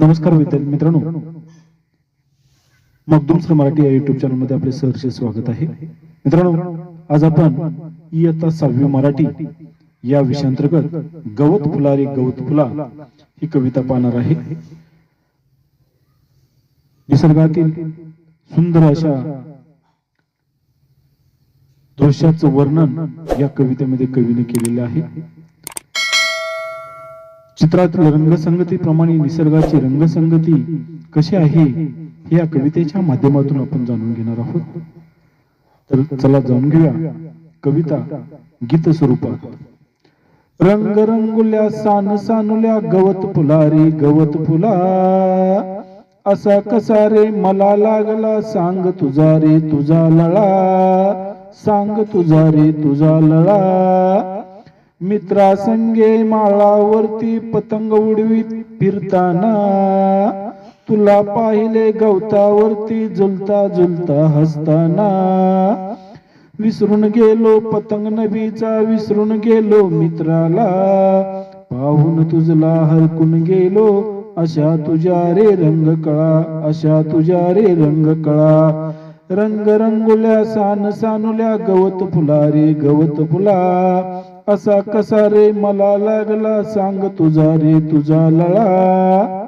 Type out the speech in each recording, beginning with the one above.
नमस्कार विद्यार्थी मित्रांनो. मगदुम सर मराठी या युट्यूब चॅनलमध्ये आपले सहर्ष स्वागत आहे. मित्रांनो आज आपण इयत्ता सहावी मराठी या विषयांतर्गत गवत फुला रे गवत फुला ही कविता पाहणार आहे. निसर्गातील सुंदर अशा दृश्याचं वर्णन या कवितेमध्ये कवीने केलेलं आहे. चित्रातील रंगसंगतीप्रमाणे निसर्गाची रंगसंगती कशी आहे हे या कवितेच्या माध्यमातून आपण जाणून घेणार आहोत. तर चला जाणून घेऊया कविता गीत स्वरूपात. रंग रंगुल्या सान सानुल्या गवत फुला रे गवत फुला. असा कसा रे मला लागला सांग तुझा रे तुझा लळा. सांग तुझा रे तुझा लळा. मित्रा संगे माळावरती पतंग उडवीत फिरताना तुला पाहिले गवतावरती झुलता झुलता हसताना. विसरून गेलो पतंग नबीचा विसरून गेलो मित्राला. पाहून तुझला हरकून गेलो अशा तुझ्या रे रंग कळा अशा तुझ्या रे रंग कळा रंग रंगुल्या सान सानुल्या गवत फुला रे गवत फुला. असा कसा रे मला लागला? सांग तुझा रे तुझा लळा.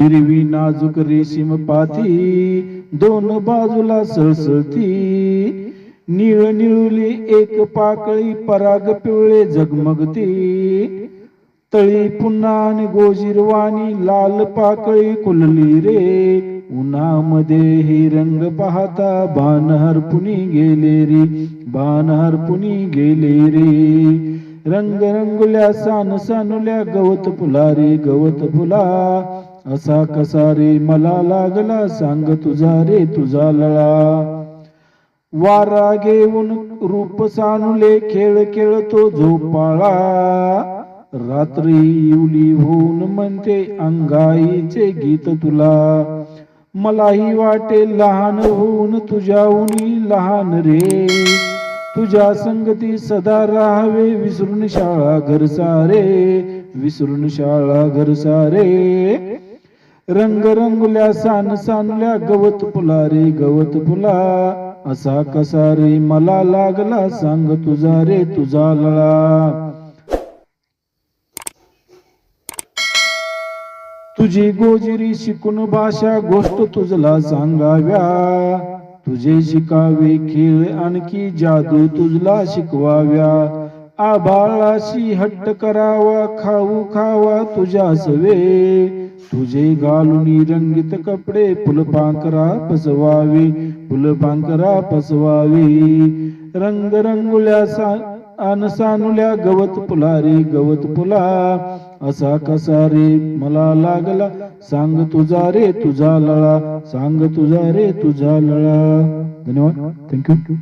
हिरवी नाजूक रेशीम पाती दोन बाजूला सळसळती. निळ निळुली एक पाकळी पराग पिवळे झगमगती तळी पुन्हा गोजीरवाणी लाल पाकळी कुलली रे. उन्हामध्ये हे रंग पाहता बाण हरपुनी गेले रे. बाण हरपुनी गेले रे. रंग रंगुल्या सान सानुल्या गवत फुला रे गवत फुला. असा कसा रे मला लागला सांग तुझा रे तुझा लळा. वारा घेऊन रूप सानुले खेळ खेळतो झोपाळा. रात्री येवली होऊन म्हणते अंगाईचे गीत तुला. मलाही वाटे लहान होऊन तुझ्याहून लहान रे. तुझ्या संगती सदा राहावे विसरून शाळा घर सारे. विसरून शाळा घर सारे. रंग रंगुल्या सान सानल्या गवत फुला रे गवत फुला. असा कसा रे मला लागला सांग तुझा रे तुझा लळा. तुझी गोजिरी शिकून भाषा गोष्ट तुझला सांगाव्या. तुझे शिकावे खेळ आणखी जादू तुझला शिकवाव्या. आबाळाशी हट्ट करावा खाऊ खावा तुझ्या सवे. तुझे घालून रंगीत कपडे फुलपांकरा पसवावे फुलपांकरा पसवावे. रंग रंगुल्या सा अनसानुल्या गवत फुला रे गवत फुला असा कसा रे? मला लागला सांग तुझा रे तुझा लळा सांग तुझा रे तुझा लळा. धन्यवाद. थँक्यू